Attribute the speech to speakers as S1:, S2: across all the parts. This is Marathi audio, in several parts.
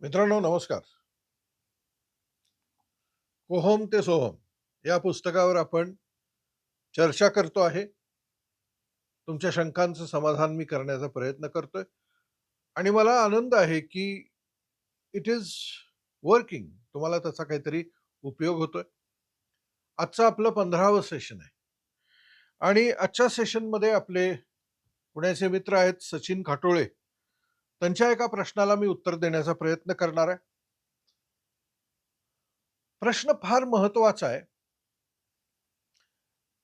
S1: मित्रांनो नमस्कार. कोहोम ते सोहम या पुस्तकावर आपण चर्चा करतो आहे. तुमच्या शंकांचं समाधान मी करण्याचा प्रयत्न करतोय. आणि मला आनंद आहे की इट इज वर्किंग तुम्हाला त्याचा काहीतरी उपयोग होतोय. आजचं आपलं पंधरावं सेशन आहे. आणि आजच्या सेशनमध्ये आपले पुण्याचे मित्र आहेत सचिन खाटोळे. त्यांच्या एका प्रश्नाला मी उत्तर देण्याचा प्रयत्न करणार आहे. प्रश्न फार महत्त्वाचा आहे.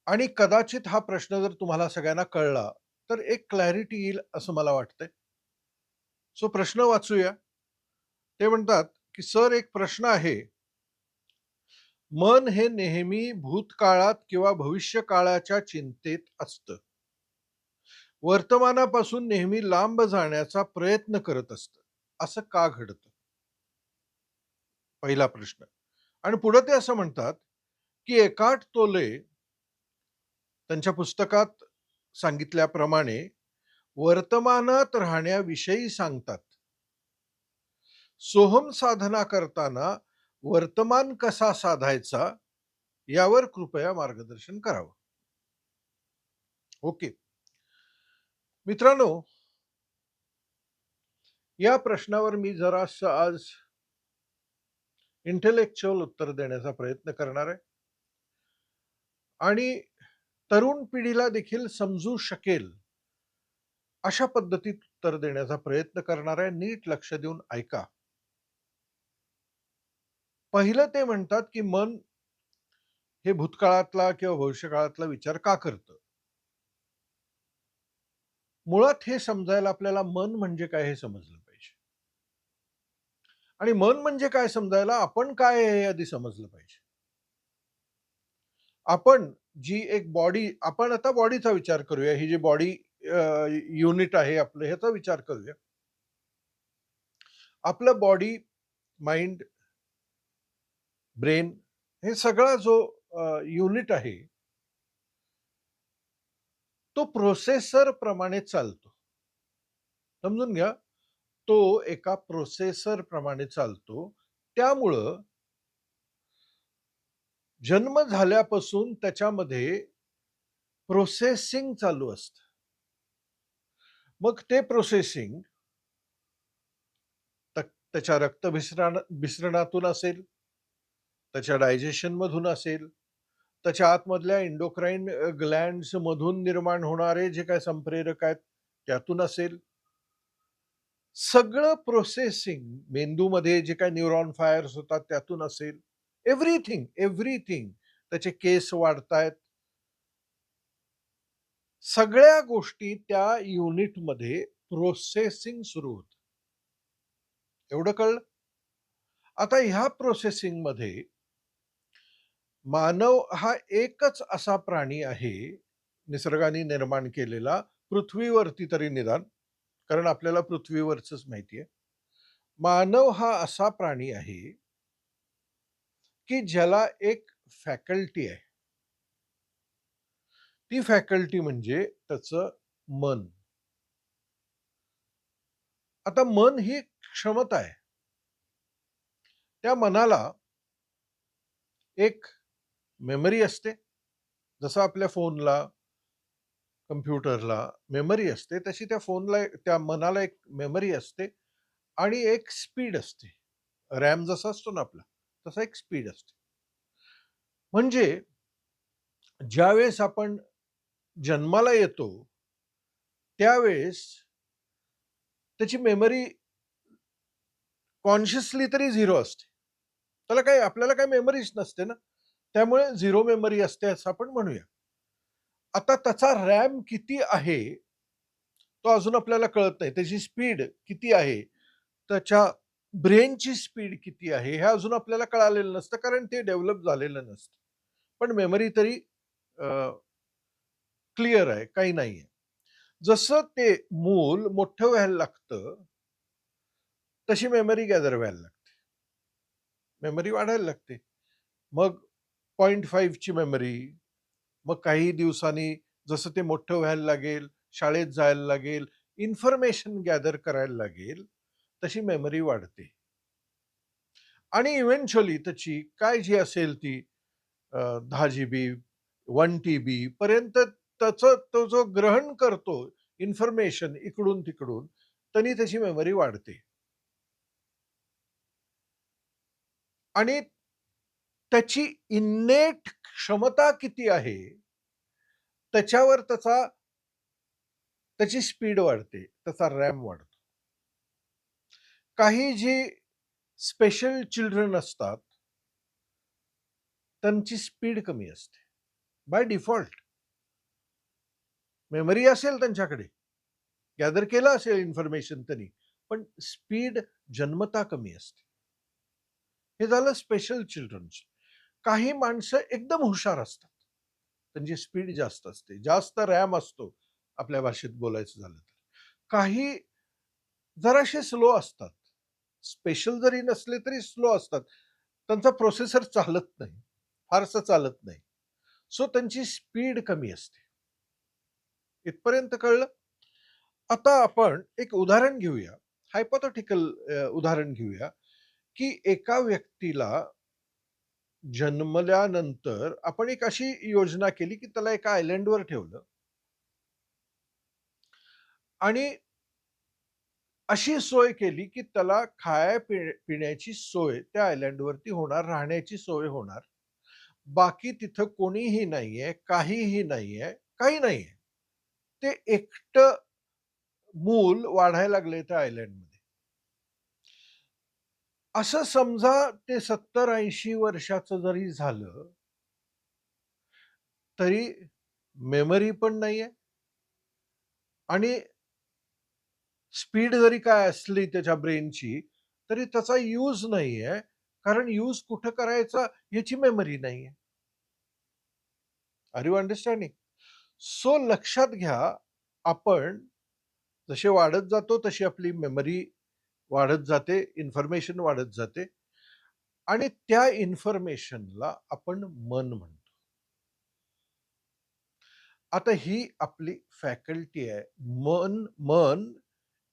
S1: आणि कदाचित हा प्रश्न जर तुम्हाला सगळ्यांना कळला तर एक क्लॅरिटी येईल असं मला वाटतंय. सो प्रश्न वाचूया. ते म्हणतात की सर एक प्रश्न आहे. मन हे नेहमी भूतकाळात किंवा भविष्य काळाच्या चिंतेत असतं. वर्तमानापासून नेहमी लांब जाण्याचा प्रयत्न करत असत. असं का घडतं? पहिला प्रश्न. आणि पुढे ते असं म्हणतात की एकाट तोले त्यांच्या पुस्तकात सांगितल्याप्रमाणे वर्तमानात राहण्याविषयी सांगतात. सोहम साधना करताना वर्तमान कसा साधायचा यावर कृपया मार्गदर्शन करावं. ओके. मित्रांनो या प्रश्नावर मी जरासं आज इंटेलेक्च्युअल उत्तर देण्याचा प्रयत्न करणार आहे. आणि तरुण पिढीला देखील समजू शकेल अशा पद्धतीत उत्तर देण्याचा प्रयत्न करणार आहे. नीट लक्ष देऊन ऐका. पहिलं ते म्हणतात की मन हे भूतकाळातला किंवा भविष्यकाळातला विचार का करतं? मुळात हे समजायला आपल्याला मन म्हणजे काय हे समजलं पाहिजे. आणि मन म्हणजे काय समजायला आपण काय हे आधी समजलं पाहिजे. आपण जी एक बॉडी आपण आता बॉडीचा विचार करूया. ही जी बॉडी युनिट आहे आपलं ह्याचा विचार करूया. आपलं बॉडी माइंड ब्रेन हे सगळा जो युनिट आहे तो प्रोसेसर प्रमाणे चालतो. समजून घ्या. तो एका प्रोसेसर प्रमाणे चालतो. त्यामुळं जन्म झाल्यापासून त्याच्यामध्ये प्रोसेसिंग चालू असत. मग ते प्रोसेसिंग त्याच्या रक्त भिसरण भिसरणातून असेल त्याच्या डायजेशन मधून असेल त्याच्या आतमधल्या इंडोक्राईन ग्लँड मधून निर्माण होणारे जे काय संप्रेरक आहेत त्यातून असेल. सगळं प्रोसेसिंग मेंदूमध्ये जे काय न्यूरॉन फायर्स होतात त्यातून असेल. एव्हरीथिंग एव्हरीथिंग त्याचे केस वाढतायत. सगळ्या गोष्टी त्या युनिटमध्ये प्रोसेसिंग सुरू होत. एवढं कळलं? आता ह्या प्रोसेसिंगमध्ये मानव हा एकच असा प्राणी आहे निसर्गाने निर्माण केलेला पृथ्वीवरती तरी निदान कारण आपल्याला पृथ्वीवरच माहिती आहे. मानव हा असा प्राणी आहे की ज्याला एक फॅकल्टी आहे. ती फॅकल्टी म्हणजे त्याचं मन. आता मन ही क्षमता आहे. त्या मनाला एक मेमरी असते. जसं आपल्या फोनला कम्प्युटरला मेमरी असते तशी त्या फोनला त्या मनाला एक मेमरी असते आणि एक स्पीड असते. रॅम जसा असतो ना आपला तसा एक स्पीड असते. म्हणजे ज्यावेळेस आपण जन्माला येतो त्यावेळेस त्याची मेमरी कॉन्शियसली तरी झिरो असते. त्याला काही आपल्याला काही मेमरीच नसते ना. त्यामुळे झिरो मेमरी असते असं आपण म्हणूया. आता त्याचा रॅम किती आहे तो अजून आपल्याला कळत नाही. त्याची स्पीड किती आहे त्याच्या ब्रेनची स्पीड किती आहे हे अजून आपल्याला कळालेलं नसतं कारण ते डेव्हलप झालेलं नसतं. पण मेमरी तरी क्लिअर आहे काही नाही आहे. जसं ते मूल मोठं व्हायला लागतं तशी मेमरी गॅदर व्हायला लागते. मेमरी वाढायला लागते. मग पॉईंट फाईव्हची मेमरी मग काही दिवसांनी जसं ते मोठं व्हायला लागेल शाळेत जायला लागेल इन्फॉर्मेशन गॅदर करायला लागेल तशी मेमरी वाढते आणि इव्हेंच्युअली त्याची काय जी असेल ती दहा जी बी वन टी बी पर्यंत त्याचं तो जो ग्रहण करतो इन्फॉर्मेशन इकडून-तिकडून, त्यांनी त्याची मेमरी वाढते. आणि त्याची इन्नेट क्षमता किती आहे, त्याच्यावर त्याचा त्याची स्पीड वाढते, त्याचा रॅम वाढतो. काही जी स्पेशल चिल्ड्रन असतात त्यांची स्पीड कमी असते. By default. मेमरी असेल त्यांच्याकडे. गॅदर केलं असेल इन्फॉर्मेशन त्यांनी, पण स्पीड जन्मता कमी असते. हे झालं स्पेशल चिल्ड्रनचं. काही माणसं एकदम हुशार असतात. त्यांची स्पीड जास्त असते. जास्त रॅम असतो, आपल्या भाषेत बोलायचं झालं तर. काही जराशे स्लो असतात. स्पेशल जरी नसले तरी स्लो असतात. त्यांचा प्रोसेसर चालत नाही. फारसं चालत नाही. सो त्यांची स्पीड कमी असते. इथपर्यंत कळलं? आता आपण एक उदाहरण घेऊया. हायपोथेटिकल उदाहरण घेऊया, की एका व्यक्तीला जन्मल्यानंतर आपण एक अशी योजना केली, की त्याला एका आयलंडवर ठेवलं. आणि अशी सोय केली, की त्याला खाया पिण्याची सोय त्या आयलंडवरती होणार, राहण्याची सोय होणार. बाकी तिथं कोणीही नाहीये, काहीही नाहीये, काही नाहीये. ते एकटं मूल वाढायला लागलंय त्या आयलंडमध्ये. असं समजा ते 70-80 वर्षाचं जरी झालं तरी मेमरी पण नाहीये. आणि स्पीड जरी काय असली त्याच्या ब्रेनची, तरी त्याचा यूज नाहीये. कारण यूज कुठं करायचा याची मेमरी नाहीये. R you understanding? सो लक्षात घ्या, आपण जसे वाढत जातो तशी आपली मेमरी वाढत जाते, इन्फॉर्मेशन वाढत जाते आणि त्या इन्फॉर्मेशनला आपण मन म्हणतो. आता ही आपली फॅकल्टी आहे. मन मन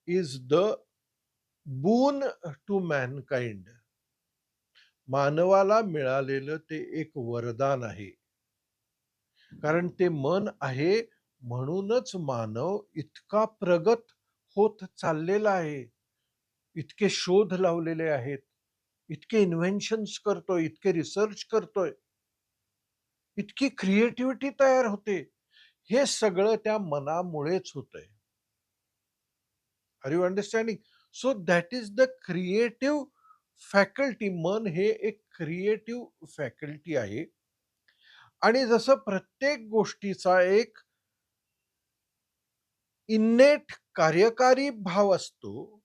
S1: is the boon to mankind. मानवाला मिळालेलं ते एक वरदान आहे. कारण ते मन आहे म्हणूनच मानव इतका प्रगत होत चाललेला आहे. इतके शोध लावलेले आहेत. इतके इन्व्हेन्शन्स करतोय, इतके रिसर्च करतोय. इतकी क्रिएटिव्हिटी तयार होते. हे सगळं त्या मनामुळेच होतंय. Are you understanding? So that is the creative faculty. मन हे एक क्रिएटिव्ह फॅकल्टी आहे. आणि जसं प्रत्येक गोष्टीचा एक इन्नेट कार्यकारी भाव असतो,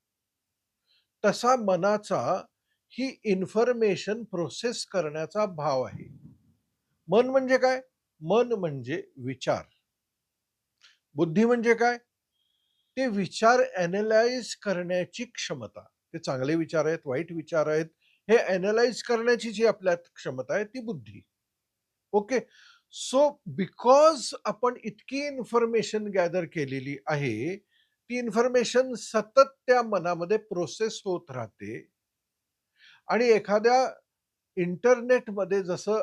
S1: तसा मनाचा ही इन्फॉर्मेशन प्रोसेस करण्याचा भाव आहे. मन म्हणजे काय? मन म्हणजे विचार. बुद्धी म्हणजे काय? ते विचार ॲनलाईज करण्याची क्षमता. ते चांगले विचार आहेत, वाईट विचार आहेत, हे ॲनलाईज करण्याची जी आपल्यात क्षमता आहे ती बुद्धी. ओके. सो बिकॉज आपण इतकी इन्फॉर्मेशन गॅदर केलेली आहे, ती इन्फॉर्मेशन सतत त्या मनामध्ये प्रोसेस होत राहते. आणि एखाद्या इंटरनेटमध्ये जसं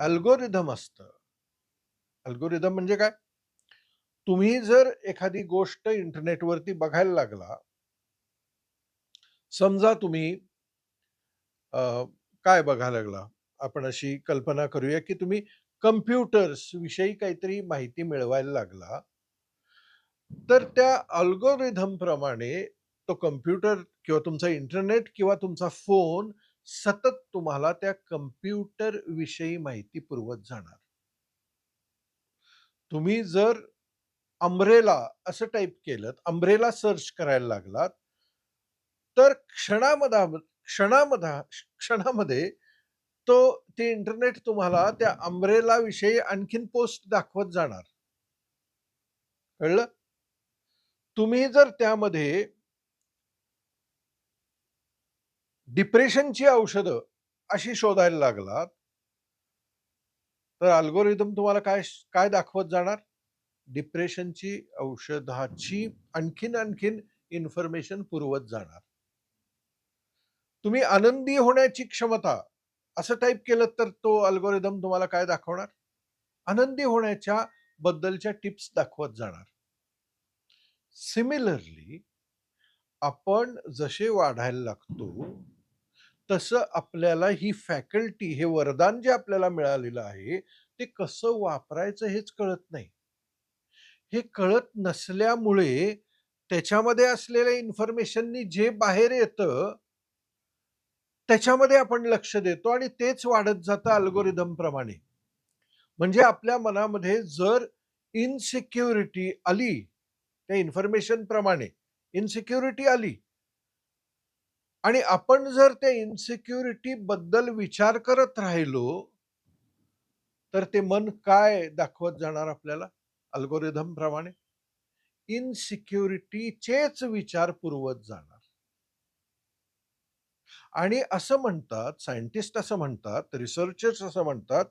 S1: अल्गोरिदम असतं. अल्गोरिदम म्हणजे काय? तुम्ही जर एखादी गोष्ट इंटरनेटवरती बघायला लागला समजा तुम्ही काय बघायला लागला? आपण अशी कल्पना करूया, की तुम्ही कम्प्युटर्स विषयी काहीतरी माहिती मिळवायला लागला. तर त्या अल्गोरिदम प्रमाणे तो कम्प्युटर किंवा तुमचा इंटरनेट किंवा तुमचा फोन सतत तुम्हाला त्या कम्प्युटर विषयी माहिती पुरवत जाणार. तुम्ही जर अंब्रेला असं टाइप केलत, अंब्रेला सर्च करायला लागलात तर क्षणामधा क्षणामधा क्षणामध्ये तो ते इंटरनेट तुम्हाला त्या अंब्रेला विषयी आणखीन पोस्ट दाखवत जाणार. कळलं? तुम्ही जर त्यामध्ये डिप्रेशनची औषधं अशी शोधायला लागलात तर अल्गोरिदम तुम्हाला काय काय दाखवत जाणार? डिप्रेशनची औषधाची आणखीन, आणखीन इन्फॉर्मेशन पुरवत जाणार. तुम्ही आनंदी होण्याची क्षमता असं टाइप केलं तर तो अल्गोरिदम तुम्हाला काय दाखवणार आनंदी होण्याच्या बद्दलच्या टिप्स दाखवत जाणार सिमिलरली आपण जसे वाढायला लागतो तसं आपल्याला ही फॅकल्टी हे वरदान जे आपल्याला मिळालेलं आहे ते कसं वापरायचं हेच कळत नाही. हे कळत नसल्यामुळे त्याच्यामध्ये असलेल्या इन्फॉर्मेशननी जे बाहेर येतं त्याच्यामध्ये आपण लक्ष देतो आणि तेच वाढत जातं अल्गोरिदम प्रमाणे. म्हणजे आपल्या मनामध्ये जर इनसिक्युरिटी आली त्या इन्फॉर्मेशन प्रमाणे इन्सिक्युरिटी आली. आणि आपण जर त्या इन्सिक्युरिटी बद्दल विचार करत राहिलो तर ते मन काय दाखवत जाणार आपल्याला? अल्गोरिदम प्रमाणे. इनसिक्युरिटीचेच विचार पुरवत जाणार. आणि असं म्हणतात सायंटिस्ट असं म्हणतात रिसर्चर्स असं म्हणतात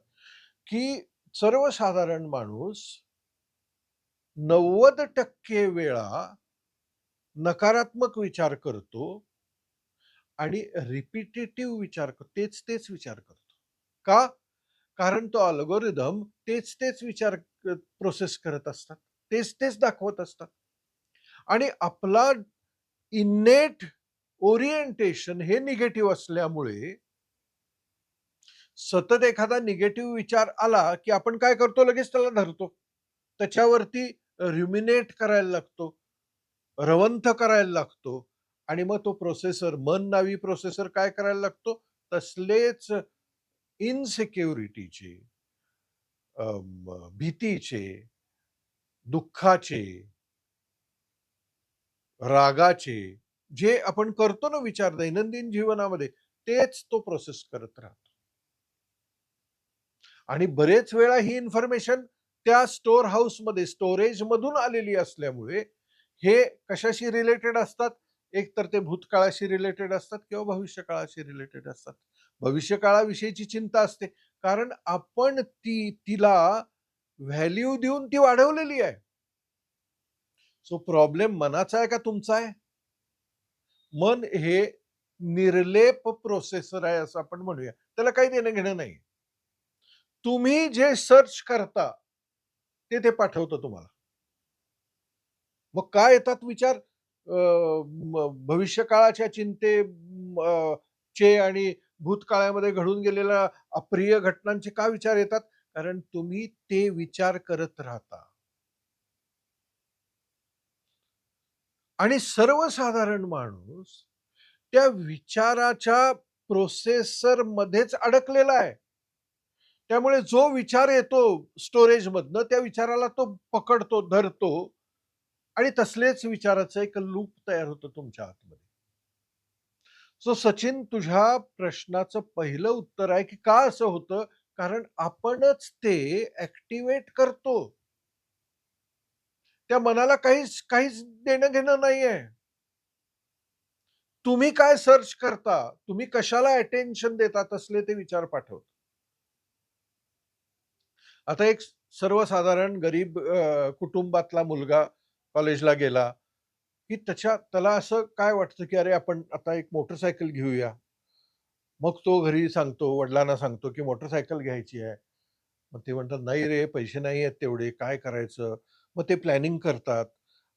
S1: की सर्वसाधारण माणूस नव्वद टक्के वेळा नकारात्मक विचार करतो आणि रिपिटेटिव्ह विचार करतो तेच तेच विचार करतो. का? कारण तो अल्गोरिदम तेच तेच विचार प्रोसेस करत असतात. तेच तेच दाखवत असतात. आणि आपला इनेट ओरिएंटेशन हे निगेटिव्ह असल्यामुळे सतत एखादा निगेटिव्ह विचार आला की आपण काय करतो? लगेच त्याला धरतो. त्याच्यावरती र्युमिनेट करायला लागतो रवंथ करायला लागतो आणि मग तो प्रोसेसर मन नावी प्रोसेसर काय करायला लागतो? तसलेच इनसिक्युरिटीचे भीतीचे दुःखाचे रागाचे जे आपण करतो ना विचार दैनंदिन जीवनामध्ये तेच तो प्रोसेस करत राहतो. आणि बरेच वेळा ही इन्फॉर्मेशन त्या स्टोअर हाऊसमध्ये स्टोरेज मधून आलेली असल्यामुळे हे कशाशी रिलेटेड असतात? एक तर ते भूतकाळाशी रिलेटेड असतात किंवा भविष्यकाळाशी रिलेटेड असतात. भविष्यकाळाविषयीची चिंता असते. कारण आपण ती तिला व्हॅल्यू देऊन ती वाढवलेली आहे. सो प्रॉब्लेम मनाचा आहे का तुमचा आहे? मन हे निर्लेप प्रोसेसर आहे असं आपण म्हणूया. त्याला काही देणं घेणं नाही तुम्ही जे सर्च करता ते ते पाठवतं तुम्हाला. मग काय येतात विचार? भविष्य काळाच्या चिंते चे आणि भूतकाळामध्ये घडून गेलेल्या अप्रिय घटनांचे का विचार येतात? कारण तुम्ही ते विचार करत राहता. आणि सर्वसाधारण माणूस त्या विचाराच्या प्रोसेसर मध्येच अडकलेला आहे. त्यामुळे जो विचार येतो स्टोरेज मधनं त्या विचाराला तो पकडतो धरतो आणि तसलेच विचाराचं एक लूप तयार होतं तुमच्या आतमध्ये सो सचिन तुझ्या प्रश्नाचं पहिलं उत्तर आहे की का असं होतं? कारण आपणच ते ऍक्टिव्हेट करतो. त्या मनाला काहीच काहीच देणं घेणं नाहीये. तुम्ही काय सर्च करता? तुम्ही कशाला अटेन्शन देता? तसले ते विचार पाठवता आता एक सर्वसाधारण गरीब कुटुंबातला मुलगा कॉलेजला गेला की त्याच्या त्याला असं काय वाटतं की अरे आपण आता एक मोटरसायकल घेऊया? मग तो घरी सांगतो वडिलांना सांगतो की मोटरसायकल घ्यायची आहे. मग ते म्हणतात नाही रे पैसे नाही आहेत तेवढे काय करायचं? मग ते प्लॅनिंग करतात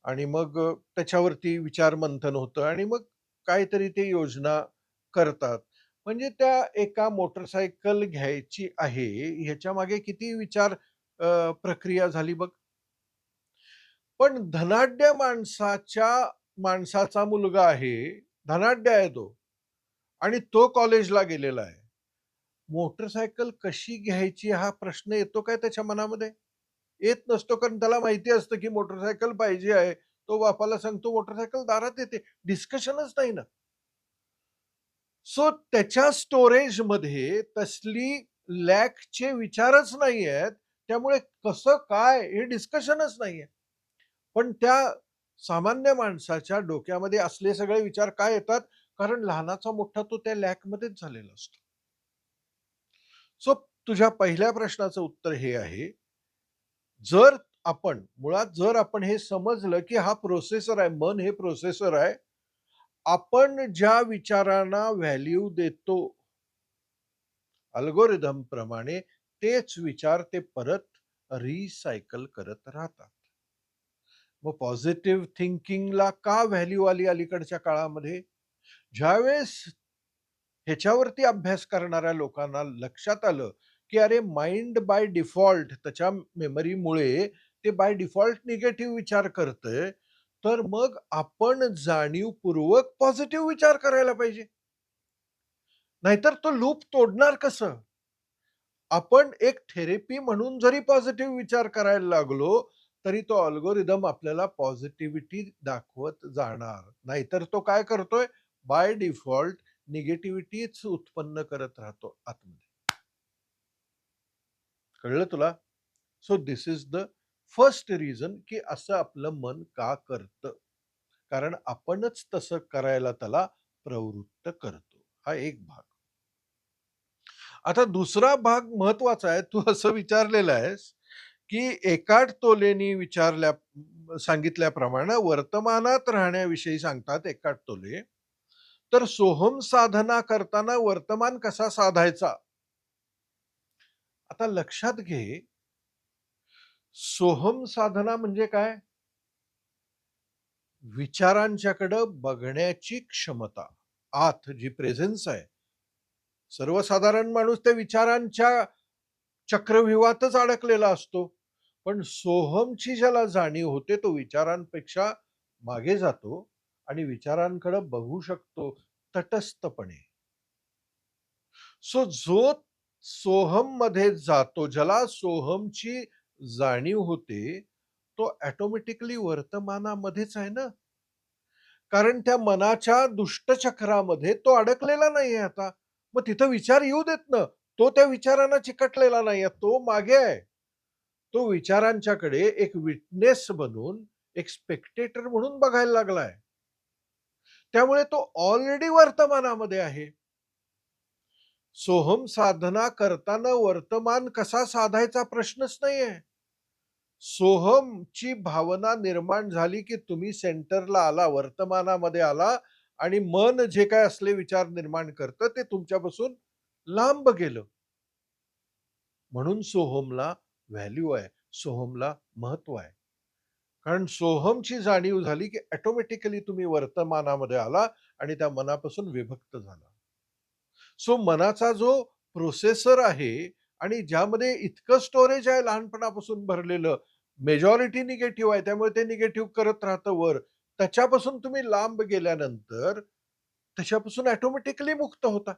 S1: आणि मग त्याच्यावरती विचार मंथन होतं आणि मग काहीतरी ते योजना करतात. म्हणजे त्या एका मोटरसायकल घ्यायची आहे ह्याच्या मागे किती विचार प्रक्रिया झाली बघ. पण धनाढ्य माणसाच्या माणसाचा मुलगा आहे धनाढ्य आहे तो. आणि तो कॉलेजला गेलेला आहे. मोटरसायकल कशी घ्यायची हा प्रश्न येतो काय त्याच्या मनामध्ये? येत नसतो कारण त्याला माहिती असतं की मोटरसायकल पाहिजे आहे. तो बापाला सांगतो मोटरसायकल दारात येते. डिस्कशनच नाही ना. सो त्याच्या स्टोरेजमध्ये तसली लॅकचे विचारच नाही आहेत त्यामुळे कसं काय हे डिस्कशनच नाहीये. पण त्या सामान्य माणसाच्या डोक्यामध्ये असले सगळे विचार काय येतात? कारण लहानाचा मोठा तो त्या लॅकमध्येच झालेला असतो. सो तुझ्या पहिल्या प्रश्नाचं उत्तर हे आहे. जर आपण मुळात जर आपण हे समजलं की हा प्रोसेसर आहे मन हे प्रोसेसर आहे आपण ज्या विचारांना व्हॅल्यू देतो अल्गोरिदम प्रमाणे तेच विचार ते परत रिसायकल करत राहतात. मग पॉझिटिव्ह थिंकिंगला का व्हॅल्यू आली अलीकडच्या काळामध्ये? ज्यावेळेस ह्याच्यावरती अभ्यास करणाऱ्या लोकांना लक्षात आलं की अरे माइंड बाय डिफॉल्ट त्याच्या मेमरीमुळे ते बाय डिफॉल्ट निगेटिव्ह विचार करतंय तर मग आपण जाणीवपूर्वक पॉझिटिव्ह विचार करायला पाहिजे. नाहीतर तो लूप तोडणार कसं? आपण एक थेरपी म्हणून जरी पॉझिटिव्ह विचार करायला लागलो तरी तो अल्गोरिदम आपल्याला पॉझिटिव्हिटी दाखवत जाणार. नाहीतर तो काय करतोय? बाय डिफॉल्ट निगेटिव्हिटीच उत्पन्न करत राहतो आतमध्ये. कळलं तुला? So this is the first reason की असं आपलं मन का करतं? कारण आपणच तसं करायला त्याला प्रवृत्त करतो. हा एक भाग. आता दुसरा भाग महत्त्वाचा आहे. तू असं विचारलेलं आहेस की एकाट तोलेनी विचारल्या सांगितल्याप्रमाणे वर्तमानात राहण्याविषयी सांगतात एकाट तोले. तर सोहम साधना करताना वर्तमान कसा साधायचा? आता लक्षात घे सोहम साधना म्हणजे काय? विचारांच्याकडं बघण्याची क्षमता. आत जी प्रेझेन्स आहे. सर्वसाधारण माणूस त्या विचारांच्या चक्रव्यूहातच अडकलेला असतो. पण सोहमची ज्याला जाणीव होते तो विचारांपेक्षा मागे जातो आणि विचारांकडे बघू शकतो तटस्थपणे. सो जो सोहममध्ये जातो ज्याला सोहमची जाणीव होते तो ऑटोमॅटिकली वर्तमानामध्येच आहे ना? कारण त्या मनाच्या दुष्टचक्रामध्ये तो अडकलेला नाहीये आता. मग तिथं विचार येऊ देत ना. तो त्या विचारांना चिकटलेला नाहीये. तो मागे आहे. तो विचारांच्याकडे एक विटनेस बनून एक स्पेक्टेटर म्हणून बघायला लागलाय. त्यामुळे तो ऑलरेडी वर्तमानामध्ये आहे. सोहम साधना करताना वर्तमान कसा साधायचा प्रश्नच नाहीये. सोहमची भावना निर्माण झाली की तुम्ही सेंटरला आला वर्तमानामध्ये आला आणि मन जे काय असले विचार निर्माण करतं ते तुमच्यापासून लांब गेलं. म्हणून सोहमला व्हॅल्यू आहे सोहमला महत्त्व आहे. कारण सोहमची जाणीव झाली की ऑटोमॅटिकली तुम्ही वर्तमानामध्ये आला आणि त्या मनापासून विभक्त झाला. सो मनाचा जो प्रोसेसर आहे आणि ज्यामध्ये इतकं स्टोरेज आहे लहानपणापासून भरलेलं मेजॉरिटी निगेटिव्ह आहे त्यामुळे ते निगेटिव्ह करत राहतं वर. त्याच्यापासून तुम्ही लांब गेल्यानंतर त्याच्यापासून ऑटोमॅटिकली मुक्त होता.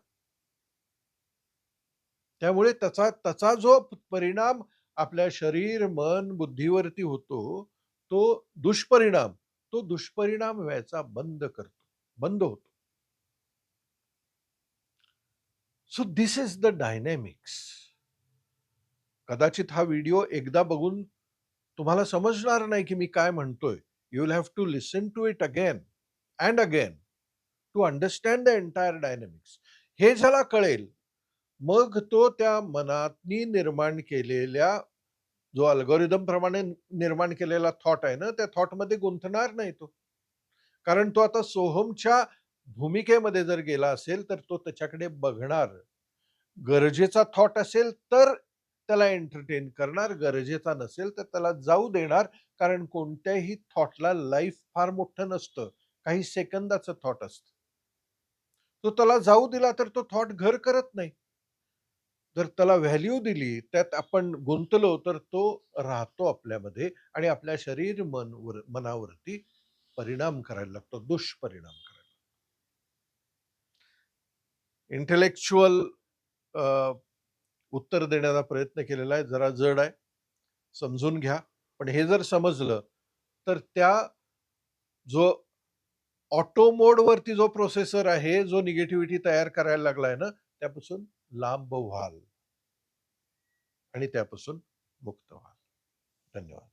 S1: त्यामुळे त्याचा त्याचा जो परिणाम आपल्या शरीर मन बुद्धीवरती होतो तो दुष्परिणाम तो दुष्परिणाम व्हायचा बंद करतो बंद होतो. So this is the dynamics कदाचित हा व्हिडिओ एकदा बघून तुम्हाला समजणार नाही की मी काय म्हणतोय. You will have to listen to it again and again to understand the entire dynamics हे ज्याला कळेल मग तो त्या मनातनी निर्माण केलेल्या जो अल्गोरिदम प्रमाणे निर्माण केलेला थॉट आहे ना त्या थॉटमध्ये गुंतणार नाही तो. कारण तो आता सोहमच्या भूमिकेमध्ये जर गेला असेल तर तो त्याच्याकडे बघणार. गरजेचा थॉट असेल तर त्याला एंटरटेन करणार गरजेचा नसेल तर त्याला जाऊ देणार कारण कोणत्याही थॉटला लाईफ फार मोठं नसतं. काही सेकंदाचं थॉट असत. तो त्याला जाऊ दिला तर तो थॉट घर करत नाही. जर त्याला व्हॅल्यू दिली त्यात आपण गुंतलो तर तो राहतो आपल्यामध्ये आणि आपल्या शरीर मन वर मनावरती परिणाम करायला लागतो दुष्परिणाम करायला इंटेलेक्च्युअल उत्तर देण्याचा प्रयत्न केलेला आहे. जरा जड आहे. समजून घ्या. पण हे जर समजलं तर त्या जो ऑटो मोडवरती जो प्रोसेसर आहे जो निगेटिव्हिटी तयार करायला लागलाय ना त्यापासून लांब व्हाल. आणि त्यापासून मुक्त व्हाल. धन्यवाद.